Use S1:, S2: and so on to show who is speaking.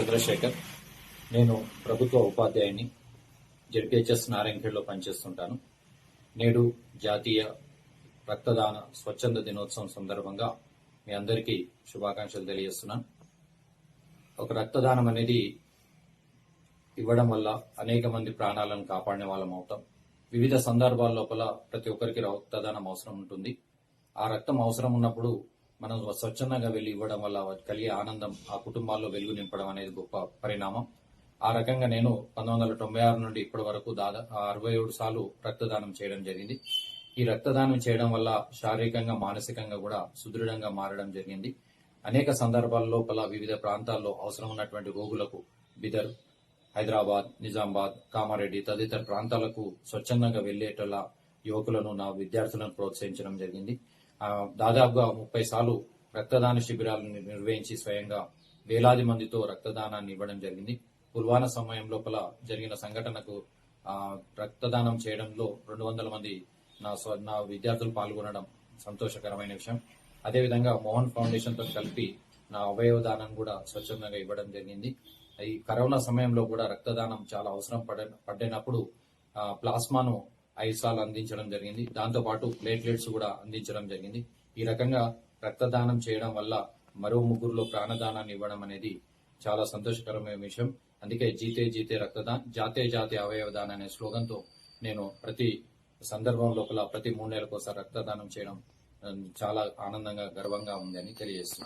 S1: చంద్రశేఖర్ నేను ప్రభుత్వ ఉపాధ్యాయుని జెడ్పిహెచ్ఎస్ నారాయణఖేడ్లో పనిచేస్తుంటాను. నేడు జాతీయ రక్తదాన స్వచ్ఛంద దినోత్సవం సందర్భంగా మీ అందరికీ శుభాకాంక్షలు తెలియజేస్తున్నాను. ఒక రక్తదానం అనేది ఇవ్వడం వల్ల అనేక మంది ప్రాణాలను కాపాడిన వాళ్ళం అవుతాం. వివిధ సందర్భాల లోపల ప్రతి ఒక్కరికి రక్తదానం అవసరం ఉంటుంది. ఆ రక్తం అవసరం ఉన్నప్పుడు మనం స్వచ్ఛందంగా వెళ్ళి ఇవ్వడం వల్ల కలిగే ఆనందం ఆ కుటుంబాల్లో వెలుగు నింపడం అనేది గొప్ప పరిణామం. ఆ రకంగా నేను పంతొమ్మిది వందల తొంభై ఆరు నుండి ఇప్పటి వరకు దాదాపు అరవై ఏడు సార్లు రక్తదానం చేయడం జరిగింది. ఈ రక్తదానం చేయడం వల్ల శారీరకంగా మానసికంగా కూడా సుదృఢంగా మారడం జరిగింది. అనేక సందర్భాల లోపల వివిధ ప్రాంతాల్లో అవసరం ఉన్నటువంటి రోగులకు బిదర్ హైదరాబాద్ నిజామాబాద్ కామారెడ్డి తదితర ప్రాంతాలకు స్వచ్ఛందంగా వెళ్ళేటలా యువకులను నా విద్యార్థులను ప్రోత్సహించడం జరిగింది. దాదాపుగా ముప్పై సార్లు రక్తదాన శిబిరాలను నిర్వహించి స్వయంగా వేలాది మందితో రక్తదానాన్ని ఇవ్వడం జరిగింది. పుల్వానా సమయం లోపల జరిగిన సంఘటనకు రక్తదానం చేయడంలో రెండు వందల మంది నా స్వ- నా విద్యార్థులు పాల్గొనడం సంతోషకరమైన విషయం. అదేవిధంగా మోహన్ ఫౌండేషన్తో కలిపి నా అవయవ దానం కూడా స్వచ్ఛందంగా ఇవ్వడం జరిగింది. ఈ కరోనా సమయంలో కూడా రక్తదానం చాలా అవసరం పడ పడినప్పుడు ప్లాస్మాను ఐదు సార్లు అందించడం జరిగింది. దాంతోపాటు ప్లేట్లెట్స్ కూడా అందించడం జరిగింది. ఈ రకంగా రక్తదానం చేయడం వల్ల మరో ముగ్గురులో ప్రాణదానాన్ని ఇవ్వడం అనేది చాలా సంతోషకరమైన విషయం. అందుకే జీతే జీతే రక్తదాన్ జాతే జాతే అవయవదాన్ అనే స్లోగన్తో నేను ప్రతి సందర్భం లోపల ప్రతి మూడు నెలలకు ఒకసారి రక్తదానం చేయడం చాలా ఆనందంగా గర్వంగా ఉందని తెలియజేస్తున్నాను.